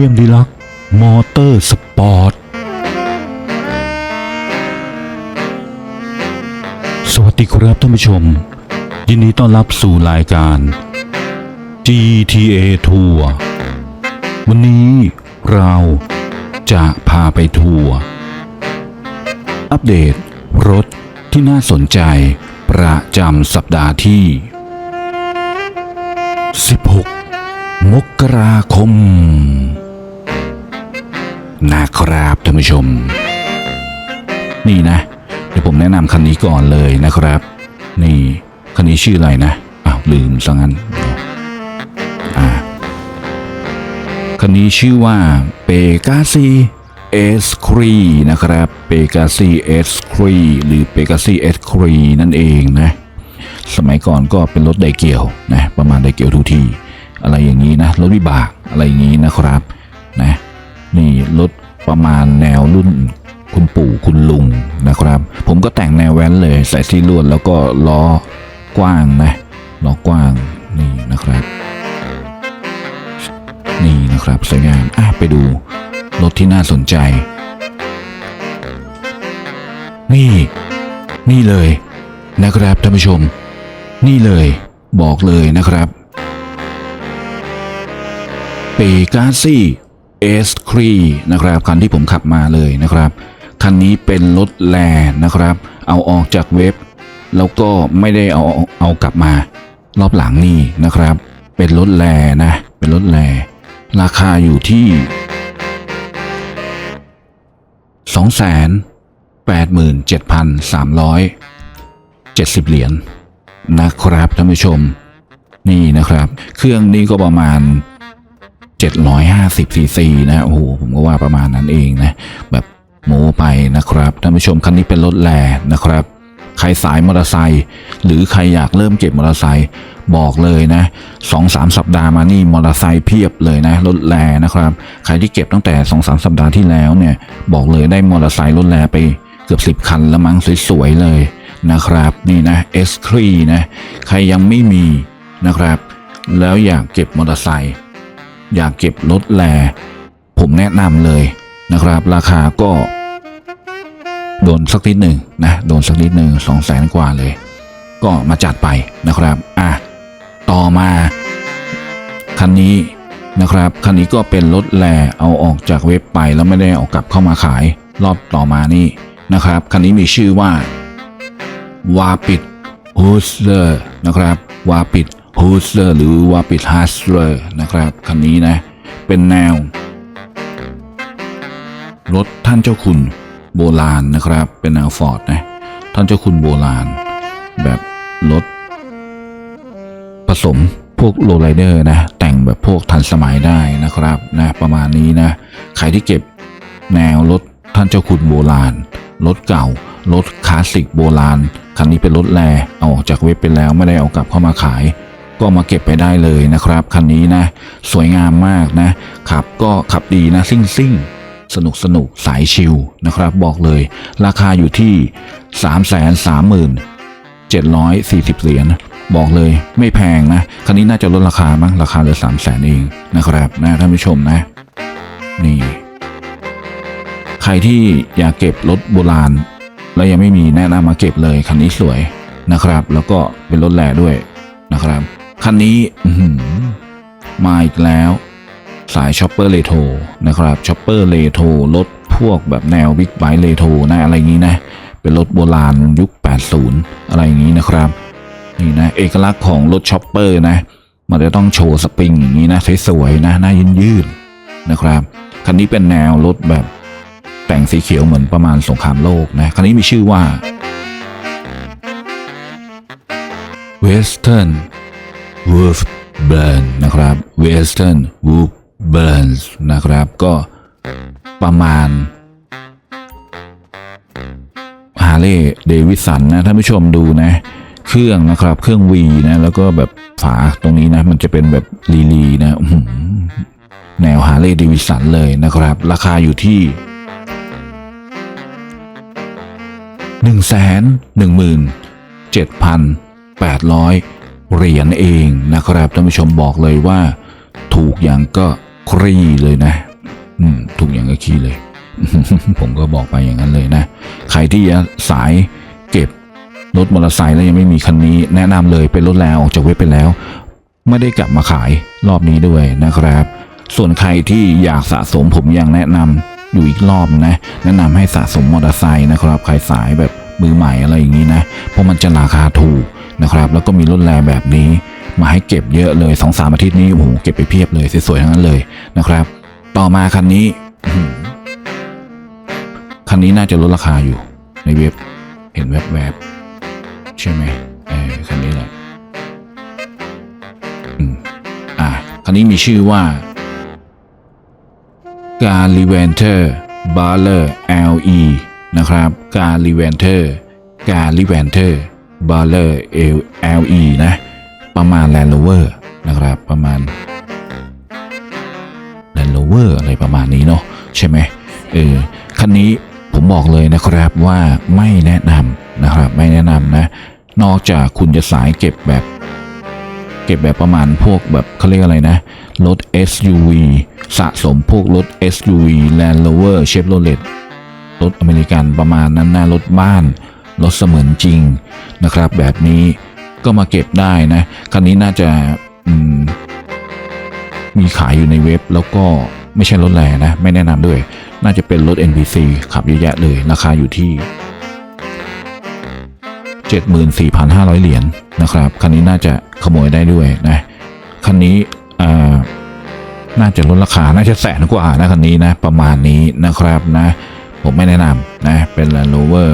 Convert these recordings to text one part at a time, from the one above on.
รีเมียมดีลัก มอเตอร์สปอร์ต สวัสดีครับท่านผู้ชม ยินดีต้อนรับสู่รายการ GTA Tour วันนี้เราจะพาไปทัวร์อัปเดตรถที่น่าสนใจประจำสัปดาห์ที่ 16 มกราคม นะครับท่านผู้ชม นี่นะ เดี๋ยวผมแนะนำคันนี้ก่อนเลยนะครับ นี่คันนี้ชื่ออะไรนะอ้าวลืมซะงั้นอ่าคันนี้ชื่อว่าเปกาซีเอสครีนะครับเปกาซีเอสครีหรือเปกาซีเอสครีนั่นเองนะ สมัยก่อนก็เป็นรถไดเกียวนะประมาณไดเกียวทุกที อะไรอย่างนี้นะ รถวิบากอะไรอย่างนี้นะครับนะ นี่รถประมาณแนวรุ่นคุณปู่คุณลุงนะครับ ผมก็แต่งแนวแว้นเลยใส่ที่ลวดแล้วก็ล้อกว้างนะล้อกว้างนี่นะครับ นี่นะครับสวยงามอะไปดูรถที่น่าสนใจ นี่ นี่เลยนะครับท่านผู้ชม นี่เลยบอกเลยนะครับ เปกาซี่ เอสครีนะครับคันที่ผมขับมาเลยนะครับคันนี้เป็นรถแลนะครับ เอาออกจากเว็บ แล้วก็ไม่ได้เอาเอากลับมารอบหลังนี่นะครับ เป็นรถแลนะ เป็นรถแลราคาอยู่ที่สองแสนแปดหมื่นเจ็ดพันสามร้อยเจ็ดสิบเหรียญนะครับท่านผู้ชม นี่นะครับ เครื่องนี้ก็ประมาณ 750ซีซีนะโอ้โหผมก็ว่าประมาณนั้นเองนะ แบบโม้ไปนะครับท่านผู้ชมคันนี้เป็นรถแลนะครับ ใครสายมอเตอร์ไซค์หรือใครอยากเริ่มเก็บมอเตอร์ไซค์บอกเลยนะสองสามสัปดาห์มานี่มอเตอร์ไซค์เพียบเลยนะรถแลนะครับ ใครที่เก็บตั้งแต่สองสามสัปดาห์ที่แล้วเนี่ย บอกเลยได้มอเตอร์ไซค์รถแลไปเกือบสิบคันแล้วมั้งสวยๆเลยนะครับนี่นะ S ครีนะใครยังไม่มีนะครับ แล้วอยากเก็บมอเตอร์ไซค์ อยากเก็บรถแล ผมแนะนำเลยนะครับ ราคาก็ โดนสักนิดหนึ่งนะโดนสักนิดหนึ่งสองแสนกว่าเลย ก็มาจัดไปนะครับอะต่อมา คันนี้นะครับคันนี้ก็เป็นรถแลเอาออกจากเว็บไปแล้วไม่ได้เอากลับเข้ามาขายรอบต่อมานี่นะครับคันนี้มีชื่อว่าวาปิดฮูสเลอร์นะครับวาปิด ฮูสเลอร์หรือวาปิดฮัสเลอร์นะครับคันนี้นะ เป็นแนว รถท่านเจ้าคุณโบราณนะครับ เป็นแนวฟอร์ดนะท่านเจ้าคุณโบราณ แบบรถผสมพวกโลไลเดอร์นะ แต่งแบบพวกทันสมัยได้นะครับนะประมาณนี้นะ ใครที่เก็บแนวรถท่านเจ้าคุณโบราณ รถเก่า รถคลาสสิกโบราณ คันนี้เป็นรถแลเอาออกจากเว็บไปแล้วไม่ได้เอากลับเข้ามาขาย ก็มาเก็บไปได้เลยนะครับคันนี้นะ สวยงามมากนะขับก็ขับดีนะซิ่งซิ่งสนุกสนุกสายชิลนะครับบอกเลย ราคาอยู่ที่ 3 3 0 0 0 740 เหรียญบอกเลยไม่แพงนะ คันนี้น่าจะลดราคามั้งราคาเหลือ 3 0 0 0 0 0เองนะครับนะท่านผู้ชมนะ นี่ ใครที่อยากเก็บรถโบราณ แล้วยังไม่มีแนะนำมาเก็บเลย คันนี้สวยนะครับ แล้วก็เป็นรถแร่ด้วยนะครับ คันนี้มาอีกแล้ว สายช็อปเปอร์เลโทนะครับช็อปเปอร์เลโทรถพวกแบบแนวบิ๊กไบค์เลโทนะอะไรอย่างนี้นะ เป็นรถโบราณยุค 80 อะไรอย่างนี้นะครับนี่นะเอกลักษณ์ของรถช็อปเปอร์นะ มันจะต้องโชว์สปริงอย่างนี้นะสวยๆนะหน้ายืดๆนะครับคันนี้เป็นแนวรถแบบแต่งสีเขียวเหมือนประมาณสงครามโลกนะคันนี้มีชื่อว่า Western Wolf Burn นะครับ Western Wolf Burns นะครับ ก็ประมาณฮาร์เลย์เดวิสันนะท่านผู้ชมดูนะ เครื่องนะครับ เครื่องวีนะ แล้วก็แบบฝาตรงนี้นะ มันจะเป็นแบบลีลีนะแนวฮาร์เลย์เดวิสันเลยนะครับ ราคาอยู่ที่หนึ่งแสนหนึ่งหมื่นเจ็ดพันแปดร้อย เหรียญเองนะครับท่านผู้ชมบอกเลยว่า ถูกอย่างก็ครีเลยนะ อืมถูกอย่างก็ขี้เลย ผมก็บอกไปอย่างนั้นเลยนะ ใครที่สายเก็บรถมอเตอร์ไซค์แล้วยังไม่มีคันนี้ แนะนำเลยเป็นรถแล้วออกจากเว็บไปแล้ว ไม่ได้กลับมาขายรอบนี้ด้วยนะครับ ส่วนใครที่อยากสะสมผมยังแนะนำอยู่อีกรอบนะ แนะนำให้สะสมมอเตอร์ไซค์นะครับ ใครสายแบบ มือใหม่อะไรอย่างนี้นะ เพราะมันจะราคาถูกนะครับ แล้วก็มีรถแรงแบบนี้ มาให้เก็บเยอะเลยสองสามอาทิตย์นี้โอ้โหเก็บไปเพียบเลยสวยๆทั้งนั้นเลยนะครับ ต่อมาคันนี้คันนี้น่าจะลดราคาอยู่ในเว็บเห็นแวบๆใช่ไหมเออคันนี้แหละอืมอะคันนี้มีชื่อว่า g a r l i v e n t e r b a r l e r LE นะครับ g a r l i v e n t e r g a r l i v e n t e r b a r l e r LE นะ ประมาณ Land Rover นะครับประมาณ Land Rover อะไรประมาณนี้เนาะใช่ไหมเออคันนี้ผมบอกเลยนะครับว่าไม่แนะนำนะครับไม่แนะนำนะ นอกจากคุณจะสายเก็บแบบ เก็บแบบประมาณพวกแบบเขาเรียกอะไรนะ รถ SUV สะสมพวกรถ SUV Land Rover Chevrolet รถอเมริกันประมาณนั้นนะรถบ้านรถเสมือนจริงนะครับ แบบนี้ก็มาเก็บได้นะคันนี้น่าจะมมีขายอยู่ในเว็บแล้วก็ไม่ใช่รถแรงนะ ไม่แนะนำด้วย น่าจะเป็นรถ NPC ขับเยอะแยะเลย ราคาอยู่ที่ 74,500 เหรียญนะครับ คันนี้น่าจะขโมยได้ด้วยนะ คันนี้น่าจะลดราคา น่าจะแสนกว่านะคันนี้นะ ประมาณนี้นะครับนะ ผมไม่แนะนำนะ เป็น Land Rover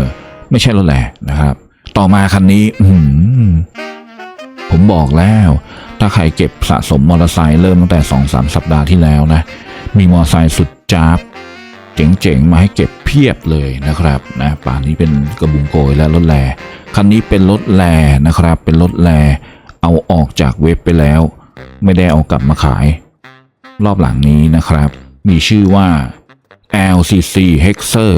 ไม่ใช่รถแหล่นะครับ ต่อมาคันนี้ผมบอกแล้ว ถ้าใครเก็บสะสมมอเตอร์ไซค์เริ่มตั้งแต่ 2-3 สัปดาห์ที่แล้วนะ มีมอเตอร์ไซค์สุดจ้าบเจ๋งๆ มาให้เก็บเพียบเลยนะครับนะป่านนี้เป็นกระบุงโกยและรถแลคันนี้เป็นรถแลนะครับ เป็นรถแลเอาออกจากเว็บไปแล้ว ไม่ได้เอากลับมาขาย รอบหลังนี้นะครับ มีชื่อว่า LCC Hexer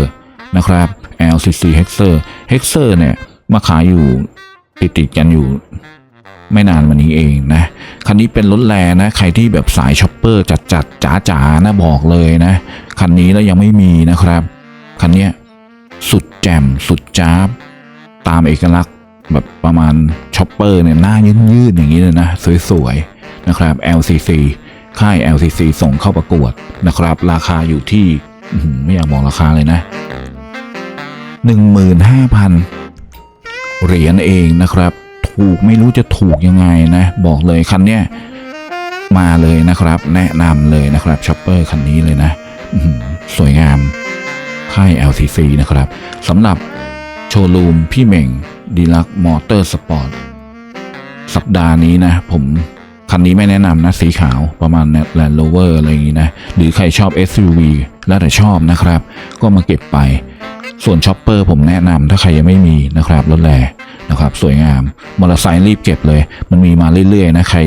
นะครับ LCC Hexer Hexer เนี่ยมาขายอยู่ติดติดกันอยู่ไม่นานวันนี้เองนะ คันนี้เป็นรถแลนะ ใครที่แบบสายช็อปเปอร์จัดจัดจ๋าจ๋านะบอกเลยนะ คันนี้แล้วยังไม่มีนะครับ คันเนี้ยสุดแจ่มสุดจ้าบ ตามเอกลักษณ์แบบประมาณช็อปเปอร์เนี่ยหน้ายืดๆอย่างนี้เลยนะ สวยๆนะครับ LCC ค่าย LCC ส่งเข้าประกวดนะครับ ราคาอยู่ที่ ไม่อยากบอกราคาเลยนะ15,000 เหรียญเองนะครับ ถูกไม่รู้จะถูกยังไงนะ บอกเลยคันเนี้ยมาเลยนะครับ แนะนำเลยนะครับช็อปเปอร์คันนี้เลยนะสวยงาม ค่าย LCC นะครับสำหรับโชว์รูมพี่เหม่งดีลักมอเตอร์สปอร์ตสัปดาห์นี้นะ ผม คันนี้ไม่แนะนำนะสีขาวประมาณ Land Rover อะไรอย่างนี้นะ หรือใครชอบ SUV แล้วแต่ชอบนะครับ ก็มาเก็บไป ส่วนช็อปเปอร์ผมแนะนำถ้าใครยังไม่มีนะครับรถแรนะครับสวยงามมอเตอร์ไซค์รีบเก็บเลย มันมีมาเรื่อยๆนะใคร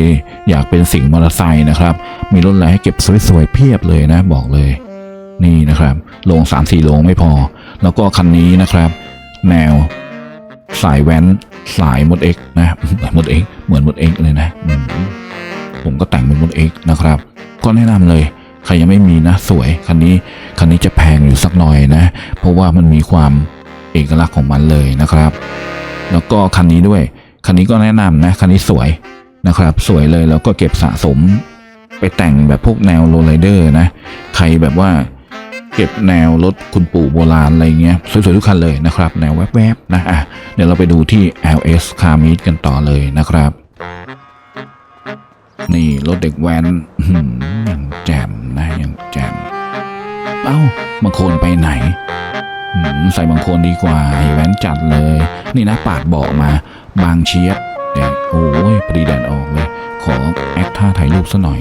อยากเป็นสิ่งมอเตอร์ไซค์นะครับ มีรถแรให้เก็บสวยๆเพียบเลยนะบอกเลย นี่นะครับลงสามสี่ลงไม่พอ แล้วก็คันนี้นะครับ แนวสายแว้นสายมดเอ็กนะหมดเอ็กเหมือนมดเอ็กเลยนะ ผมก็แต่งเป็นมดเอ็กนะครับ ก็แนะนำเลยใครยังไม่มีนะสวยคันนี้คันนี้จะแพงอยู่สักหน่อยนะ เพราะว่ามันมีความเอกลักษณ์ของมันเลยนะครับ แล้วก็คันนี้ด้วยคันนี้ก็แนะนำนะคันนี้สวยนะครับ สวยเลยแล้วก็เก็บสะสม ไปแต่งแบบพวกแนวโรลไรเดอร์นะ ใครแบบว่าเก็บแนวรถคุณปู่โบราณอะไรเงี้ยสวยๆทุกคันเลยนะครับ แนวแวบๆนะอะเดี๋ยวเราไปดูที่ LS Car Meet กันต่อเลยนะครับ นี่รถเด็กแว้นอื้อหือยังแจ่มนะยังแจ่มเอ้าบางคนไปไหนใส่บางคนดีกว่าแว้นจัดเลย นี่นะปาดเบาะมา บางเชียบแดดโอ้ยพอดีแดดออกเลย ขอแอคท่าถ่ายรูปซะหน่อย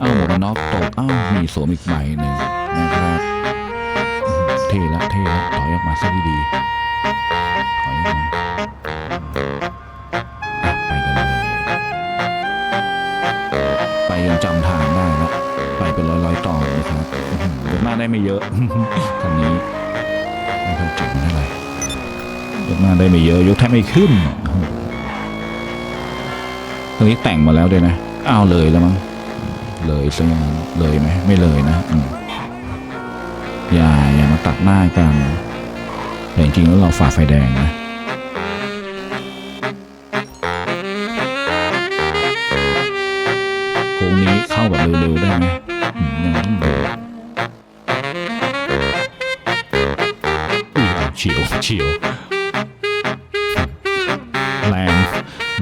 เอ้าหมวกน็อกตกเอ้ามีสวมอีกใบหนึ่งนะครับ เท่ละเท่ละถอยออกมาซะดีๆ เป็นร้อยๆต่อนะครับอื้อหือยกหน้าได้ไม่เยอะคันนี้ไม่ค่อยเจ๋งเท่าไหร่ยกหน้าได้ไม่เยอะยกแทบไม่ขึ้นโอ้โหคันนี้แต่งมาแล้วด้วยนะอ้าวเลยแล้วมั้งเลยซะอย่างนั้นเลยไหมไม่เลยนะอืมอย่าอย่ามาตัดหน้ากันแต่จริงๆแล้วเราฝ่าไฟแดงนะ ฉียวเฉียว แรง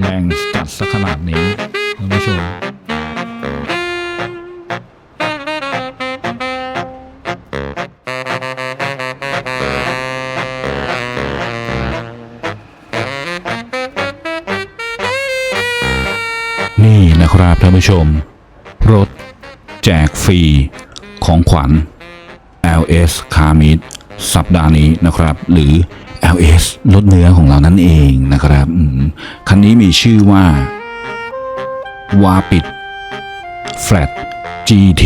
แรงจัดสักขนาดนี้ท่านผู้ชมนี่นะครับท่านผู้ชม รถ แจกฟรี ของขวัญ LS คามิด สัปดาห์นี้นะครับ หรือ LS รถเนื้อของเรานั่นเองนะครับคันนี้มีชื่อว่าวาปิด Flat GT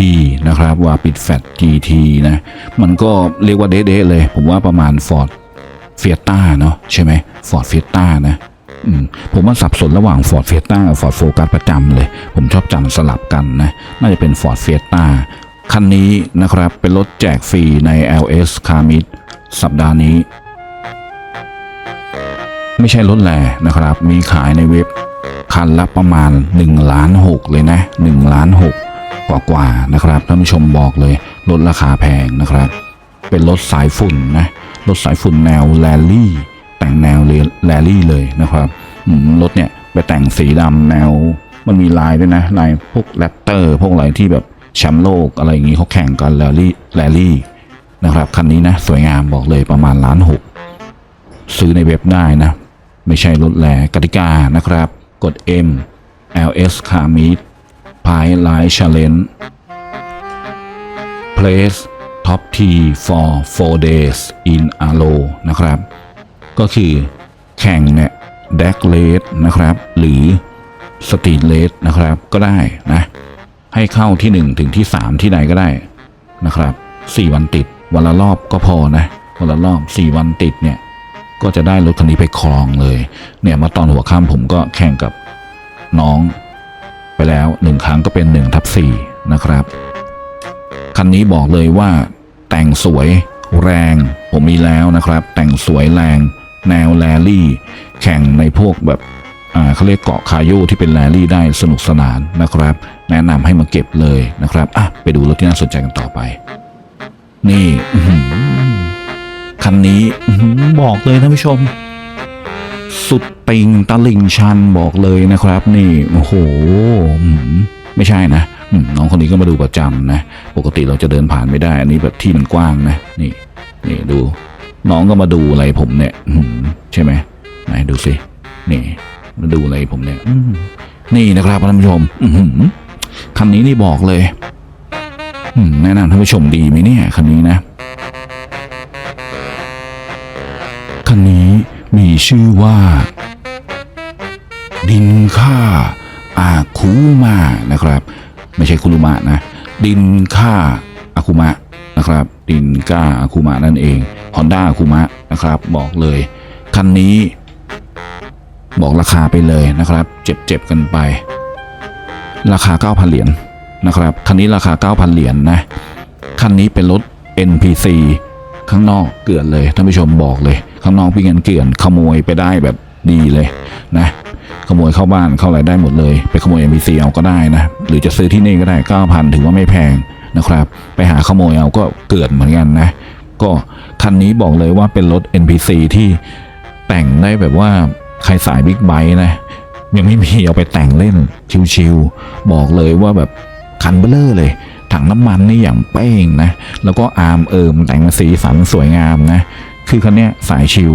นะครับวาปิด Flat GT นะมันก็เรียกว่าเด๊ะๆเลย ผมว่าประมาณ Ford f i e s t a เนาะใช่ไหม Ford Fiesta นะผมว่าสับสนระหว่าง Ford Fiesta กับ Ford Focus ประจำเลย ผมชอบจำสลับกันนะ น่าจะเป็น Ford Fiesta คันนี้นะครับเป็นรถแจกฟรีใน LS c a r m i d สัปดาห์นี้ ไม่ใช่รถแหล่นะครับ มีขายในเว็บคันละประมาณ1ล้าน6เลยนะ1ล้าน6กว่ากว่านะครับท่านผู้ชมบอกเลยลดราคาแพงนะครับ เป็นรถสายฝุ่นนะรถสายฝุ่นแนวแรลลี่ แต่งแนวแรลลี่เลยนะครับรถเนี่ยไปแต่งสีดำแนวมันมีลายด้วยนะลายพวกแรปเตอร์ พวกอะไรที่แบบ แชมป์โลกอะไรอย่างนี้เขาแข่งกันแรลลี่แรลลี่นะครับคันนี้นะสวยงามบอกเลยประมาณล้านหกซื้อในเว็บได้นะ ไม่ใช่ลดแลกติกานะครับ กด M LS c a r m e e t p i Line Challenge Place Top T for 4 days in a row นะครับ ก็คือแข่งเนี่ย d a c k Race นะครับ หรือ Street Race นะครับ ก็ได้นะ ให้เข้าที่ 1 ถึงที่ 3 ที่ใดก็ได้นะครับ 4 วันติด วันละรอบก็พอนะวันละรอบ 4 วันติดเนี่ยก็จะได้รถคันนี้ไปครองเลย เนี่ยมาตอนหัวค่ำผมก็แข่งกับน้องไปแล้วหนึ่งครั้งก็เป็น1ทับ4นะครับ คันนี้บอกเลยว่า แต่งสวยแรง ผมมีแล้วนะครับ แต่งสวยแรง แนวแรลลี่ แข่งในพวกแบบอ่าเขาเรียกเกาะคาโยที่เป็นแรลลี่ได้สนุกสนานนะครับ แนะนำให้มาเก็บเลยนะครับอะไปดูรถที่น่าสนใจกันต่อไป นี่คันนี้บอกเลยท่านผู้ชม สุดติงตะลิงชันบอกเลยนะครับ นี่โอ้โหไม่ใช่นะน้องคนนี้ก็มาดูประจำนะ ปกติเราจะเดินผ่านไม่ได้ อันนี้แบบที่มันกว้างนะ นี่ นี่ดู น้องก็มาดูอะไรผมเนี่ยใช่ไหมไหนดูสิ นี่ มาดูอะไรผมเนี่ยนี่นะครับท่านผู้ชม คันนี้นี่บอกเลยแนะนำท่านผู้ชมดีไหมเนี่ยคันนี้นะคันนี้มีชื่อว่า ดินค่าอาคุมานะครับ ไม่ใช่คุรุมะนะ ดินค่าอาคุมะนะครับ ดินก้าอาคุมะนั่นเอง Honda อาคุมะนะครับ บอกเลย คันนี้ บอกราคาไปเลยนะครับ เจ็บๆกันไป ราคา 9,000 เหรียญนะครับ คันนี้ราคา 9,000 เหรียญนะ คันนี้เป็นรถ NPC ข้างนอกเกลื่อนเลยท่านผู้ชมบอกเลย ข้างนอกพี่เงินเกลื่อนขโมยไปได้แบบดีเลยนะขโมยเข้าบ้านเข้าอะไรได้หมดเลย ไปขโมย NPC เอาก็ได้นะ หรือจะซื้อที่นี่ก็ได้ 9,000 ถือว่าไม่แพงนะครับ ไปหาขโมยเอาก็เกลื่อนเหมือนกันนะ ก็คันนี้บอกเลยว่าเป็นรถ NPC ที่แต่งได้แบบว่าใครสายบิ๊กไบค์นะ ยังไม่มีเอาไปแต่งเล่นชิวๆบอกเลยว่าแบบคันเบลเลอร์เลย ถังน้ำมันนี่อย่างเป้งนะ แล้วก็อาร์มเอิมแต่งมาสีสันสวยงามนะ คือคันเนี้ยสายชิว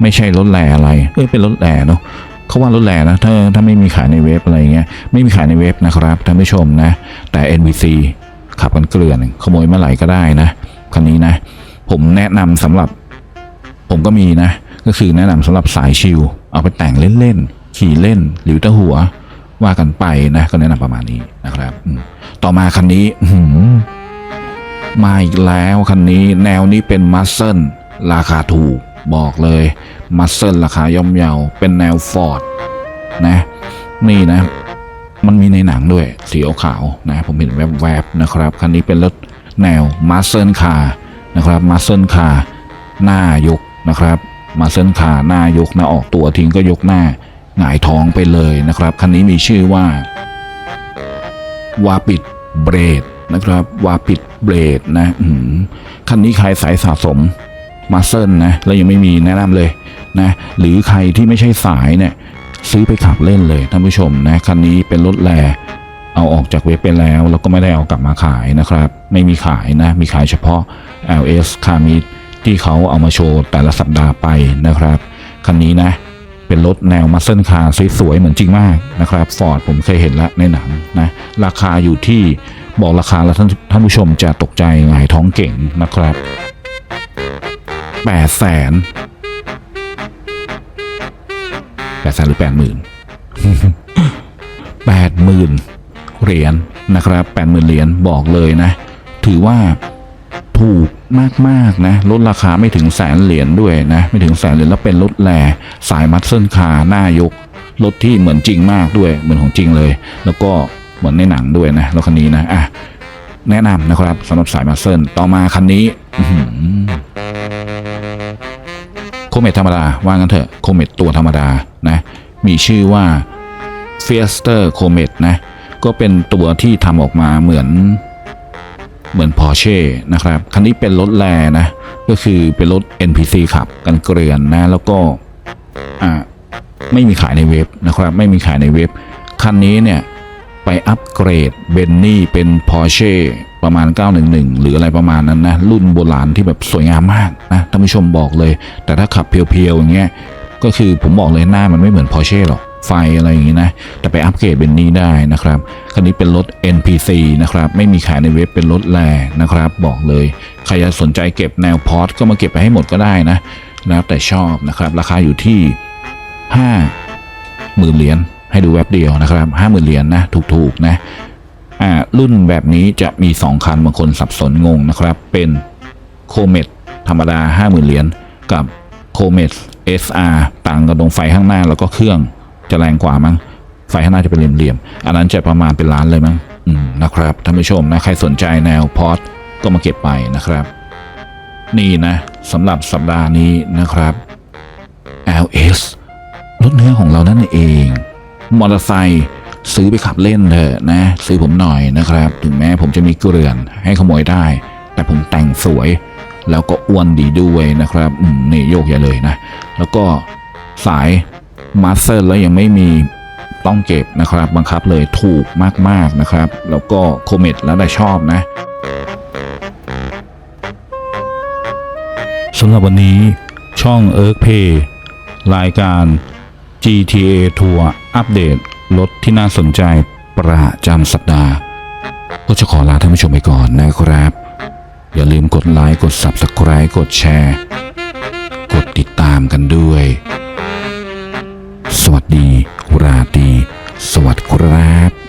ไม่ใช่รถแร่อะไร เอ้ยเป็นรถแร่เนาะเขาว่ารถแร่นะถ้าถ้าไม่มีขายในเว็บอะไรเงี้ยไม่มีขายในเว็บนะครับท่านผู้ชมนะ แต่ NVC ขับกันเกลื่อนขโมยเมื่อไหร่ก็ได้นะคันนี้นะ ผมแนะนำสำหรับ ผมก็มีนะ ก็คือแนะนำสำหรับสายชิลเอาไปแต่งเล่นๆ ขี่เล่นหรือตะหัว ว่ากันไปนะก็แนะนำประมาณนี้นะครับต่อมาคันนี้มาอีกแล้วคันนี้แนวนี้เป็นมัสเซิลราคาถูกบอกเลยมัสเซิลราคาย่อมเยาเป็นแนวฟอร์ดนะนี่นะ มันมีในหนังด้วยสีขาวนะผมเห็นแวบๆนะครับ คันนี้เป็นรถแนวมาสเซิลคาร์นะครับมาสเซิลคาร์หน้ายกนะครับมาสเซิลคาร์หน้ายกหน้าออกตัวทิ้งก็ยกหน้า หงายท้องไปเลยนะครับ คันนี้มีชื่อว่าวาปิดเบรดนะครับวาปิดเบรดนะคันนี้ใครสายสะสมมาเซิลนะแล้วยังไม่มีแนะนำเลยนะหรือใครที่ไม่ใช่สายเนี่ยซื้อไปขับเล่นเลยท่านผู้ชมนะคันนี้เป็นรถแรเอาออกจากเว็บไปแล้ว แล้วก็ไม่ได้เอากลับมาขายนะครับ ไม่มีขายนะ มีขายเฉพาะ LS คามิที่เขาเอามาโชว์แต่ละสัปดาห์ไปนะครับ คันนี้นะ เป็นรถแนวมัสเซิลคาร์สวยๆเหมือนจริงมากนะครับฟอร์ดผมเคยเห็นแล้วในหนังนะราคาอยู่ที่บอกราคาแล้วท่านท่านผู้ชมจะตกใจหงายท้องเก่งนะครับแปดแสนแปดแสนหรือแปดหมื่นแปดหมื่นเหรียญนะครับแปดหมื่นเหรียญบอกเลยนะ ถือว่าถูก มากๆนะลดราคาไม่ถึงแสนเหรียญด้วยนะไม่ถึงแสนเหรียญแล้วเป็นรถแลสายมัดเส้นคาหน้ายกรถที่เหมือนจริงมากด้วยเหมือนของจริงเลย แล้วก็เหมือนในหนังด้วยนะรถคันนี้นะอะแนะนำนะครับสำหรับสายมัดเส้นต่อมาคันนี้โคเมตธรรมดาว่างั้นเถอะโคเมตตัวธรรมดานะมีชื่อว่า f i e s t e r Comet นะก็เป็นตัวที่ทำออกมาเหมือน เหมือน Porsche นะครับ คันนี้เป็นรถแลนะ ก็คือเป็นรถ NPC ขับกันเกลือนนะ แล้วก็อ่าไม่มีขายในเว็บนะครับ ไม่มีขายในเว็บ คันนี้เนี่ยไปอัปเกรดเบนนี่เป็น Porsche ประมาณ 911 หรืออะไรประมาณนั้นนะ รุ่นโบราณที่แบบสวยงามมากนะท่านผู้ชมบอกเลย แต่ถ้าขับเพียวๆอย่างเงี้ยก็คือผมบอกเลยหน้ามันไม่เหมือน Porsche หรอก ไฟอะไรอย่างงี้นะ แต่ไปอัปเกรดเบนนี้ได้นะครับ คันนี้เป็นรถ NPC นะครับ ไม่มีขายในเว็บเป็นรถแลนะครับ บอกเลย ใครจะสนใจเก็บแนวพอร์ตก็มาเก็บไปให้หมดก็ได้นะแล้วแต่ชอบนะครับ ราคาอยู่ที่5หมื่นเหรียญให้ดูแว็บเดียวนะครับห้าหมื่นเหรียญนะถูกๆนะอ่ารุ่นแบบนี้จะมี 2 คันบางคนสับสนงงนะครับ เป็นโคเมตธรรมดา 50,000เหรียญกับโคเมต SR ต่างกันตรงไฟข้างหน้าแล้วก็เครื่อง จะแรงกว่ามั้งไฟข้างหน้าจะเป็นเหลี่ยมๆ อันนั้นจะประมาณเป็นล้านเลยมั้งอืมนะครับท่านผู้ชมนะใครสนใจแนวพอร์ตก็มาเก็บไปนะครับ นี่นะสำหรับสัปดาห์นี้นะครับ LS รถเนื้อของเรานั่นเอง มอเตอร์ไซค์ซื้อไปขับเล่นเถอะนะ ซื้อผมหน่อยนะครับ ถึงแม้ผมจะมีเกลื่อนให้ขโมยได้ แต่ผมแต่งสวย แล้วก็อ้วนดีด้วยนะครับอืมนี่โยกอย่เลยนะ แล้วก็สาย มาสเตอร์แล้วยังไม่มีต้องเก็บนะครับ บังคับเลยถูกมากๆนะครับ แล้วก็โคเมตแล้วแต่ชอบนะสำหรับวันนี้ช่องเอิร์กเพย์รายการ GTA ทัวร์อัปเดตรถที่น่าสนใจประจำสัปดาห์ ก็จะขอลาท่านผู้ชมไปก่อนนะครับ อย่าลืมกดไลค์กด Subscribe กดแชร์ กดติดตามกันด้วย สวัสดี ราตรีสวัสดีครับ